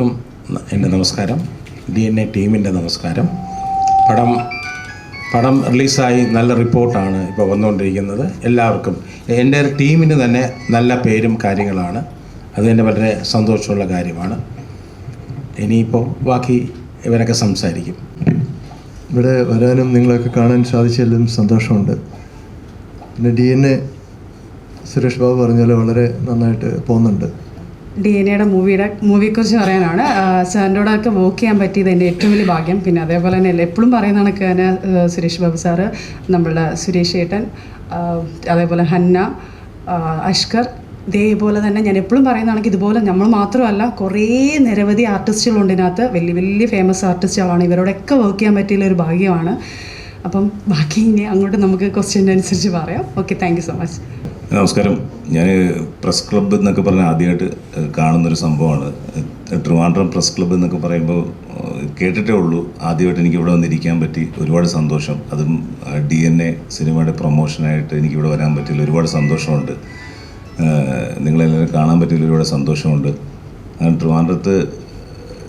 എല്ലാവർക്കും എന്റെ നമസ്കാരം. ഡി എൻ എ ടീമിന്റെ നമസ്കാരം. പടം പടം റിലീസായി നല്ല റിപ്പോർട്ടാണ് ഇപ്പോൾ വന്നുകൊണ്ടിരിക്കുന്നത്. എല്ലാവർക്കും എന്റെ ടീമിന് തന്നെ നല്ല പേരും കാര്യങ്ങളാണ്. അത് തന്നെ വളരെ സന്തോഷമുള്ള കാര്യമാണ്. ഇനിയിപ്പോൾ ബാക്കി ഇവരൊക്കെ സംസാരിക്കും. ഇവിടെ വരാനും നിങ്ങളൊക്കെ കാണാൻ സാധിച്ചതിലും സന്തോഷമുണ്ട്. പിന്നെ D N A Suresh Babu പറഞ്ഞ പോലെ വളരെ നന്നായിട്ട് പോകുന്നുണ്ട്. ഡി എൻ എയുടെ മൂവിയുടെ മൂവിയെക്കുറിച്ച് പറയാനാണ്. സാറിന്റെ ഒക്കെ വർക്ക് ചെയ്യാൻ പറ്റിയത് എന്റെ ഏറ്റവും വലിയ ഭാഗ്യം. പിന്നെ അതേപോലെ തന്നെ എപ്പോഴും പറയുന്ന കണക്ക് തന്നെ സുരേഷ് ബാബു സാറ് നമ്മളുടെ സുരേഷ് ഏട്ടൻ അതേപോലെ ഹന്ന അഷ്കർ ഇതേപോലെ തന്നെ ഞാൻ എപ്പോഴും പറയുന്നതാണെങ്കിൽ ഇതുപോലെ നമ്മൾ മാത്രമല്ല കുറേ നിരവധി ആർട്ടിസ്റ്റുകളുണ്ട് ഇതിനകത്ത്. വലിയ വലിയ ഫേമസ് ആർട്ടിസ്റ്റുകളാണ്. ഇവരോടൊക്കെ വർക്ക് ചെയ്യാൻ പറ്റിയുള്ള ഒരു ഭാഗ്യമാണ്. അപ്പം ബാക്കി ഇനി അങ്ങോട്ട് നമുക്ക് ക്വസ്റ്റ്യൻ അനുസരിച്ച് പറയാം. ഓക്കെ താങ്ക് സോ മച്ച് നമസ്കാരം. ഞാൻ പ്രസ് ക്ലബ്ബ് എന്നൊക്കെ പറഞ്ഞാൽ ആദ്യമായിട്ട് കാണുന്നൊരു സംഭവമാണ്. ട്രിവാൻഡ്രം പ്രസ് ക്ലബ്ബ് എന്നൊക്കെ പറയുമ്പോൾ കേട്ടിട്ടേ ഉള്ളൂ. ആദ്യമായിട്ട് എനിക്ക് ഇവിടെ വന്നിരിക്കാൻ പറ്റി ഒരുപാട് സന്തോഷം. അതും ഡി എൻ എ സിനിമയുടെ പ്രൊമോഷനായിട്ട് എനിക്കിവിടെ വരാൻ പറ്റിയില്ല ഒരുപാട് സന്തോഷമുണ്ട്. നിങ്ങളെല്ലാവരും കാണാൻ പറ്റിയില്ല ഒരുപാട് സന്തോഷമുണ്ട്. ട്രിവാൻഡ്രത്ത്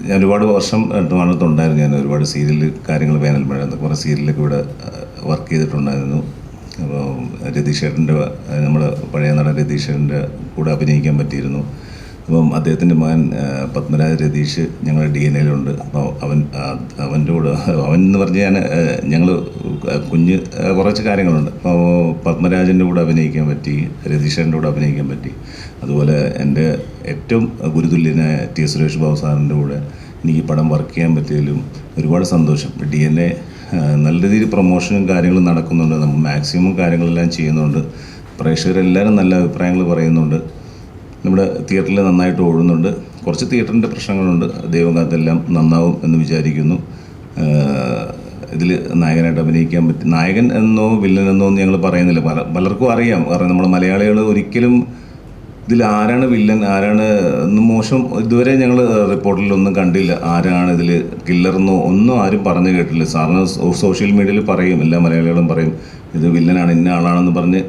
ഞാൻ ഒരുപാട് വർഷം ട്രിവാൻഡ്രത്ത് ഉണ്ടായിരുന്നു ഞാൻ ഒരുപാട് സീരിയൽ കാര്യങ്ങൾ വേനൽ മഴ എന്നൊക്കെ പറഞ്ഞ സീരിയലൊക്കെ ഇവിടെ വർക്ക് ചെയ്തിട്ടുണ്ടായിരുന്നു. അപ്പോൾ രതീഷേട്ടന്റെ നമ്മൾ പഴയ നടൻ രതീഷേട്ടന്റെ കൂടെ അഭിനയിക്കാൻ പറ്റിയിരുന്നു. അപ്പം അദ്ദേഹത്തിന്റെ മകൻ പത്മരാജ രതീഷ് ഞങ്ങളുടെ ഡി എൻ എയിലുണ്ട്. അപ്പോൾ അവൻ അവന്റെ കൂടെ അവൻ എന്ന് പറഞ്ഞ് ഞാൻ ഞങ്ങൾ കുഞ്ഞ് കുറച്ച് കാര്യങ്ങളുണ്ട്. അപ്പോൾ പത്മരാജന്റെ കൂടെ അഭിനയിക്കാൻ പറ്റി രതീഷേട്ടന്റെ കൂടെ അഭിനയിക്കാൻ പറ്റി. അതുപോലെ എന്റെ ഏറ്റവും ഗുരുതുല്യനായ ടി സുരേഷ് ബാബു സാറിന്റെ കൂടെ എനിക്ക് പടം വർക്ക് ചെയ്യാൻ പറ്റിയതിലും ഒരുപാട് സന്തോഷം. ഡി എൻ എ നല്ല രീതിയിൽ പ്രൊമോഷനും കാര്യങ്ങളും നടക്കുന്നുണ്ട്. നമ്മൾ മാക്സിമം കാര്യങ്ങളെല്ലാം ചെയ്യുന്നുണ്ട്. പ്രേക്ഷകരെല്ലാവരും നല്ല അഭിപ്രായങ്ങൾ പറയുന്നുണ്ട്. നമ്മുടെ തിയേറ്ററിൽ നന്നായിട്ട് ഓടുന്നുണ്ട്. കുറച്ച് തിയേറ്ററിന്റെ പ്രശ്നങ്ങളുണ്ട്. ദൈവം കാത്തെല്ലാം നന്നാവും എന്ന് വിചാരിക്കുന്നു. ഇതിൽ നായകനായിട്ട് അഭിനയിക്കാൻ പറ്റും നായകൻ എന്നോ വില്ലൻ എന്നോ ഞങ്ങൾ പറയുന്നില്ല. പല പലർക്കും അറിയാം. കാരണം നമ്മൾ മലയാളികൾ ഒരിക്കലും ഇതിൽ ആരാണ്? വില്ലൻ ആരാണ് മോശം. ഇതുവരെ ഞങ്ങൾ റിപ്പോർട്ടിലൊന്നും കണ്ടില്ല. ആരാണ് ഇതിൽ കില്ലറെന്നോ ഒന്നും ആരും പറഞ്ഞു കേട്ടില്ല സാറിന് സോഷ്യൽ മീഡിയയിൽ പറയും എല്ലാ മലയാളികളും പറയും ഇത് വില്ലനാണ് ഇന്ന ആളാണെന്ന് പറഞ്ഞ്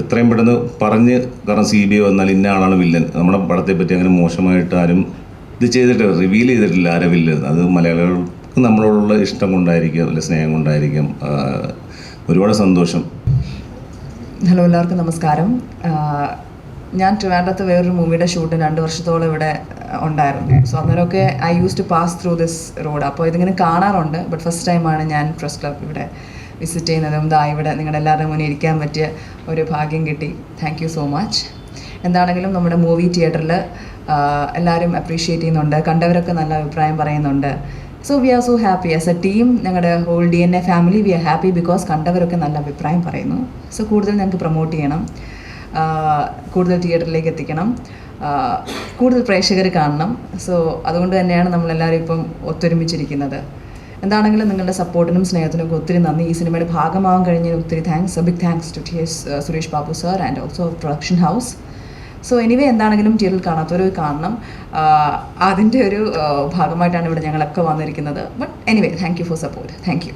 എത്രയും പെട്ടെന്ന് പറഞ്ഞ് കാരണം സി ബി ഐ വന്നാൽ ഇന്ന ആളാണ് വില്ലൻ നമ്മുടെ പടത്തെ പറ്റി അങ്ങനെ മോശമായിട്ട് ആരും ഇത് ചെയ്തിട്ട് റിവീൽ ചെയ്തിട്ടില്ല ആരാ വില്ലൻ അത് മലയാളികൾക്ക് നമ്മളോടുള്ള ഇഷ്ടം കൊണ്ടായിരിക്കാം അല്ലെ സ്നേഹം കൊണ്ടായിരിക്കാം ഒരുപാട് സന്തോഷം. ഹലോ എല്ലാവർക്കും നമസ്കാരം. ഞാൻ ട്രിവാൻഡ്രത്ത് വേറൊരു മൂവിയുടെ ഷൂട്ട് രണ്ട് വർഷത്തോളം ഇവിടെ ഉണ്ടായിരുന്നു. So അന്നേരമൊക്കെ I use to pass through this road അപ്പോൾ ഇതിങ്ങനെ കാണാറുണ്ട് ബട്ട് ഫസ്റ്റ് ടൈമാണ് ഞാൻ പ്രസ് ക്ലബ് ഇവിടെ വിസിറ്റ് ചെയ്യുന്നതും ദാ ഇവിടെ നിങ്ങളുടെ എല്ലാവരുടെ മുന്നിൽ ഇരിക്കാൻ പറ്റിയ ഒരു ഭാഗ്യം കിട്ടി. താങ്ക് യു സോ മച്ച് എന്താണെങ്കിലും നമ്മുടെ മൂവി തിയേറ്ററിൽ എല്ലാവരും അപ്രീഷിയേറ്റ് ചെയ്യുന്നുണ്ട് കണ്ടവരൊക്കെ നല്ല അഭിപ്രായം പറയുന്നുണ്ട്. So we are so happy as a team ഞങ്ങളുടെ whole D N A family we are happy because കണ്ടവരൊക്കെ നല്ല അഭിപ്രായം പറയുന്നു. സോ കൂടുതൽ ഞങ്ങൾക്ക് പ്രൊമോട്ട് ചെയ്യണം. കൂടുതൽ തിയേറ്ററിലേക്ക് എത്തിക്കണം. കൂടുതൽ പ്രേക്ഷകർ കാണണം. സോ അതുകൊണ്ട് തന്നെയാണ് നമ്മളെല്ലാവരും ഇപ്പം ഒത്തൊരുമിച്ചിരിക്കുന്നത്. എന്താണെങ്കിലും നിങ്ങളുടെ സപ്പോർട്ടിനും സ്നേഹത്തിനും ഒക്കെ ഒത്തിരി നന്ദി. ഈ സിനിമയുടെ ഭാഗമാകാൻ കഴിഞ്ഞതിന് ഒത്തിരി thanks big thanks to T S Suresh Babu sir and also production house so anyway എന്താണെങ്കിലും തിയേറ്ററിൽ കാണാത്തവർ കാണണം. അതിന്റെ ഒരു ഭാഗമായിട്ടാണ് ഇവിടെ ഞങ്ങളൊക്കെ വന്നിരിക്കുന്നത്. But anyway thank you for support thank you